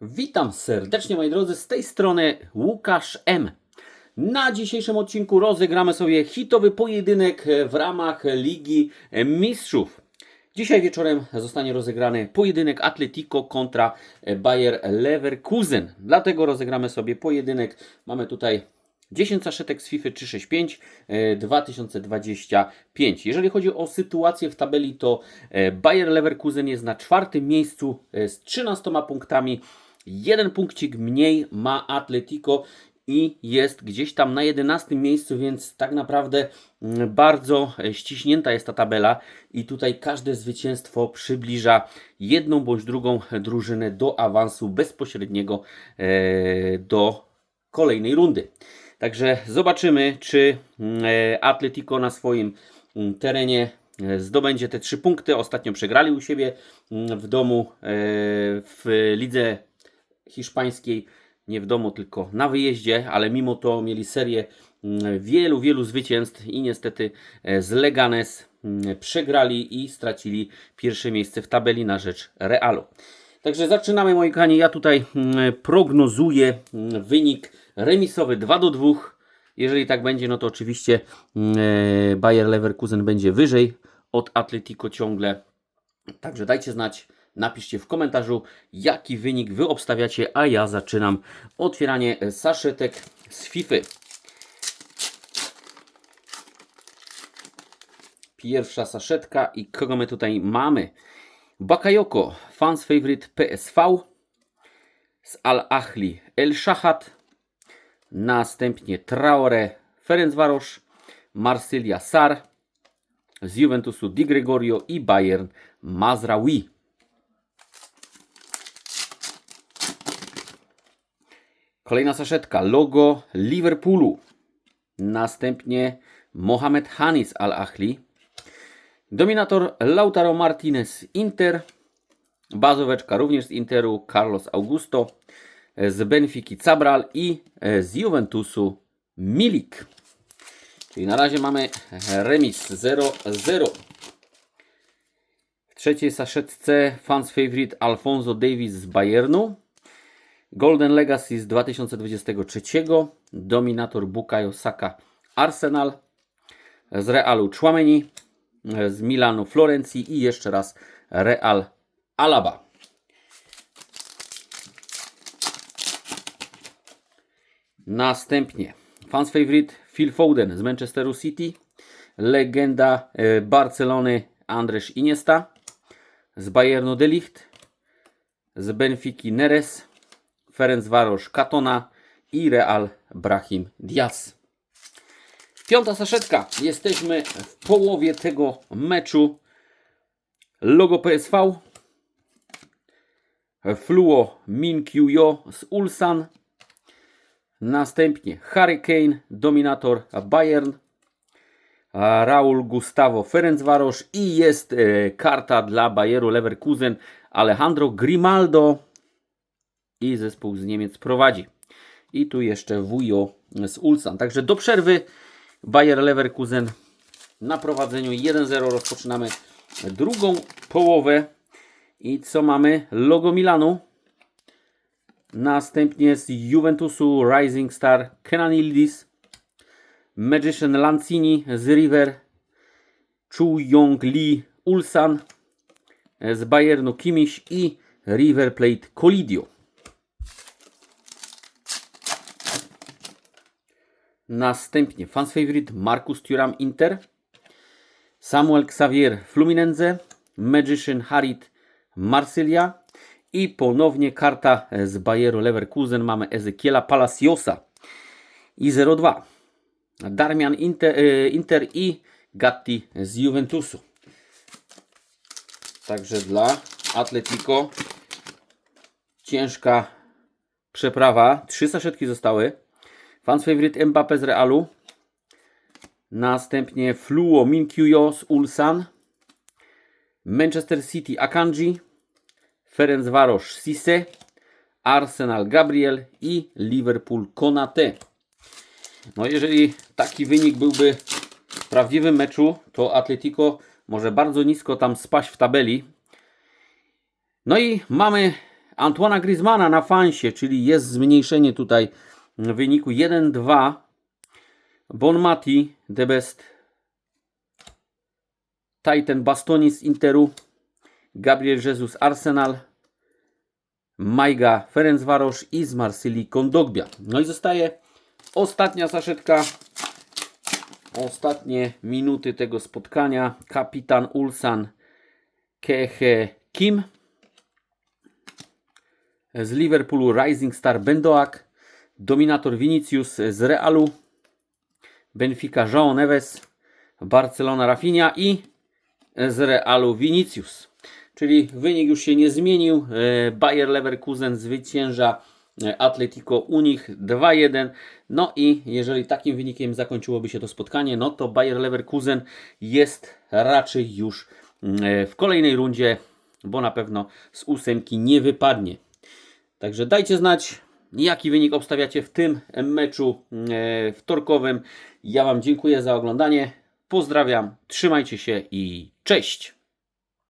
Witam serdecznie moi drodzy, z tej strony Łukasz M. Na dzisiejszym odcinku rozegramy sobie hitowy pojedynek w ramach Ligi Mistrzów. Dzisiaj wieczorem zostanie rozegrany pojedynek Atletico kontra Bayer Leverkusen. Dlatego rozegramy sobie pojedynek. Mamy tutaj 10 saszetek z FIFA 365 e, 2025. Jeżeli chodzi o sytuację w tabeli, to e, Bayer Leverkusen jest na czwartym miejscu e, z 13 punktami. Jeden punkcik mniej ma Atletico i jest gdzieś tam na 11 miejscu, więc tak naprawdę mm, bardzo e, ściśnięta jest ta tabela i tutaj każde zwycięstwo przybliża jedną bądź drugą drużynę do awansu bezpośredniego e, do kolejnej rundy. Także zobaczymy, czy mm, e, Atletico na swoim mm, terenie zdobędzie te trzy punkty. Ostatnio przegrali u siebie w domu w lidze hiszpańskiej. Nie w domu, tylko na wyjeździe, ale mimo to mieli serię mm, wielu, wielu zwycięstw i niestety e, z Leganes mm, przegrali i stracili pierwsze miejsce w tabeli na rzecz Realu. Także zaczynamy moi kochani. Ja tutaj mm, prognozuję wynik remisowy 2 do 2. Jeżeli tak będzie, no to oczywiście e, Bayer Leverkusen będzie wyżej od Atletico ciągle. Także dajcie znać, napiszcie w komentarzu, jaki wynik Wy obstawiacie, a ja zaczynam otwieranie saszetek z FIFA. Pierwsza saszetka i kogo my tutaj mamy? Bakayoko, fans favorite PSV, z Al Ahli El Shahat, następnie Traore Ferencvaros, Marsylia Sar, z Juventusu Di Gregorio i Bayern Mazraoui. Kolejna saszetka, logo Liverpoolu. Następnie Mohamed Hanis Al Ahli. Dominator Lautaro Martinez Inter. Bazoweczka również z Interu Carlos Augusto. Z Benfiki Cabral i z Juventusu Milik. Czyli na razie mamy remis 0-0. W trzeciej saszetce fans favorite Alfonso Davis z Bayernu. Golden Legacy z 2023. Dominator Bukayo Saka Arsenal. Z Realu Chouameni. Z Milanu Florencji i jeszcze raz Real Alaba. Następnie fans favorite Phil Foden z Manchesteru City. Legenda e, Barcelony Andrzej Iniesta. Z Bayernu De Ligt. Z Benfiki Neres. Ferencvaros Katona i Real Brahim Diaz. Piąta saszetka. Jesteśmy w połowie tego meczu. Logo PSV. Fluo Min Kyu z Ulsan. Następnie Hurricane, Dominator Bayern. Raul Gustavo Ferencvaros i jest e, karta dla Bayeru Leverkusen Alejandro Grimaldo i zespół z Niemiec prowadzi. I tu jeszcze wujo z Ulsan. Także do przerwy Bayer Leverkusen na prowadzeniu 1-0 rozpoczynamy drugą połowę. I co mamy? Logo Milanu. Następnie z Juventusu Rising Star Kenanilidis. Magician Lancini z River. Chu Yong Lee Ulsan. Z Bayernu Kimiś i River Plate Colidio. Następnie fans favorite Marcus Thuram Inter, Samuel Xavier Fluminense, Magician Harit Marsylia i ponownie karta z Bayeru Leverkusen mamy Ezekiela Palaciosa i 0-2. Darmian Inter, e, Inter i Gatti z Juventusu. Także dla Atletico ciężka przeprawa. Trzy saszetki zostały. Fans favorite Mbappé z Realu. Następnie Fluo Minkyo z Ulsan. Manchester City Akanji. Ferencvaros Cisse. Arsenal Gabriel i Liverpool Konate. No jeżeli taki wynik byłby w prawdziwym meczu, to Atletico może bardzo nisko tam spaść w tabeli. No i mamy Antoana Griezmana na fansie, czyli jest zmniejszenie tutaj wyniku 1-2. Bon Mati, the best. Titan Bastoni z Interu. Gabriel Jesus Arsenal. Majga Ferencvaros i z Marsylii Kondogbia. No i zostaje ostatnia saszetka. Ostatnie minuty tego spotkania. Kapitan Ulsan Kehe Kim. Z Liverpoolu Rising Star Bendoak. Dominator Vinicius z Realu. Benfica João Neves. Barcelona Rafinha i z Realu Vinicius. Czyli wynik już się nie zmienił. E, Bayer Leverkusen zwycięża e, Atletico u nich 2-1. No i jeżeli takim wynikiem zakończyłoby się to spotkanie, no to Bayer Leverkusen jest raczej już e, w kolejnej rundzie, bo na pewno z ósemki nie wypadnie. Także dajcie znać, jaki wynik obstawiacie w tym meczu e, wtorkowym. Ja Wam dziękuję za oglądanie. Pozdrawiam, trzymajcie się i cześć!